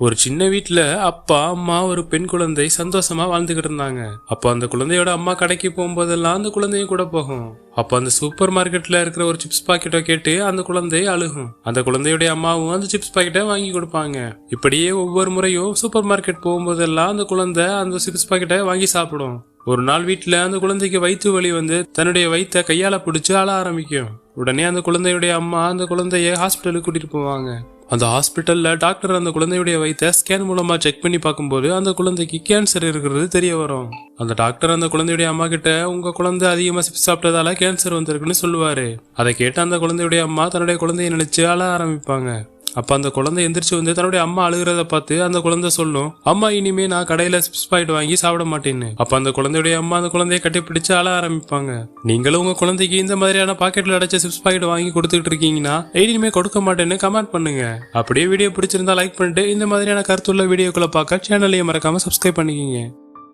ஒரு சின்ன வீட்டில் அப்பா அம்மா ஒரு பெண் குழந்தை சந்தோஷமா வாழ்ந்துகிட்டு இருந்தாங்க. அப்போ அந்த குழந்தையோட அம்மா கடைக்கு போகும்போதெல்லாம் அந்த குழந்தையும் கூட போகும். அப்போ அந்த சூப்பர் மார்க்கெட்ல இருக்கிற ஒரு சிப்ஸ் பாக்கெட்டை கேட்டு அந்த குழந்தை அழுகும். அந்த குழந்தையுடைய அம்மாவும் அந்த சிப்ஸ் பாக்கெட்டை வாங்கி கொடுப்பாங்க. இப்படியே ஒவ்வொரு முறையும் சூப்பர் மார்க்கெட் போகும்போதெல்லாம் அந்த குழந்தை அந்த சிப்ஸ் பாக்கெட்டை வாங்கி சாப்பிடும். ஒரு நாள் வீட்டில் அந்த குழந்தைக்கு வயிற்று வலி வந்து தன்னுடைய வயிற்றை கையால பிடிச்சு அழ ஆரம்பிக்கும். உடனே அந்த குழந்தையுடைய அம்மா அந்த குழந்தைய ஹாஸ்பிட்டலுக்கு கூட்டிட்டு போவாங்க. அந்த ஹாஸ்பிட்டலில் டாக்டர் அந்த குழந்தையுடைய வயித்தை ஸ்கேன் மூலமாக செக் பண்ணி பார்க்கும்போது அந்த குழந்தைக்கு கேன்சர் இருக்கிறது தெரிய வரும். அந்த டாக்டர் அந்த குழந்தையுடைய அம்மா கிட்ட உங்க குழந்தை அதிகமாக சிப்ஸ் சாப்பிட்டதால கேன்சர் வந்திருக்குன்னு சொல்லுவாரு. அதை கேட்டு அந்த குழந்தையுடைய அம்மா தன்னுடைய குழந்தைய நினைச்சு அழ ஆரம்பிப்பாங்க. அப்ப அந்த குழந்தை எந்திரிச்சு வந்து தன்னுடைய அம்மா அழுகிறத பார்த்து அந்த குழந்தை சொல்லும் அம்மா இனிமே நான் கடையில சிப்ஸ் வாங்கி சாப்பிட மாட்டேன்னு. அப்ப அந்த குழந்தையுடைய அம்மா அந்த குழந்தைய கட்டிப்பிடிச்சு அழ ஆரம்பிப்பாங்க. நீங்களும் உங்க குழந்தைக்கு இந்த மாதிரியான பாக்கெட்ல அடைச்ச சிப்ஸ் பாக்கெட் வாங்கி கொடுத்துட்டு இருக்கீங்கன்னா இனிமே கொடுக்க மாட்டேன்னு கமெண்ட் பண்ணுங்க. அப்படியே வீடியோ பிடிச்சிருந்தா லைக் பண்ணிட்டு இந்த மாதிரியான கருத்துள்ள வீடியோக்களை பார்க்க சேனலையும் மறக்காம சப்ஸ்கிரைப் பண்ணிக்கிங்க.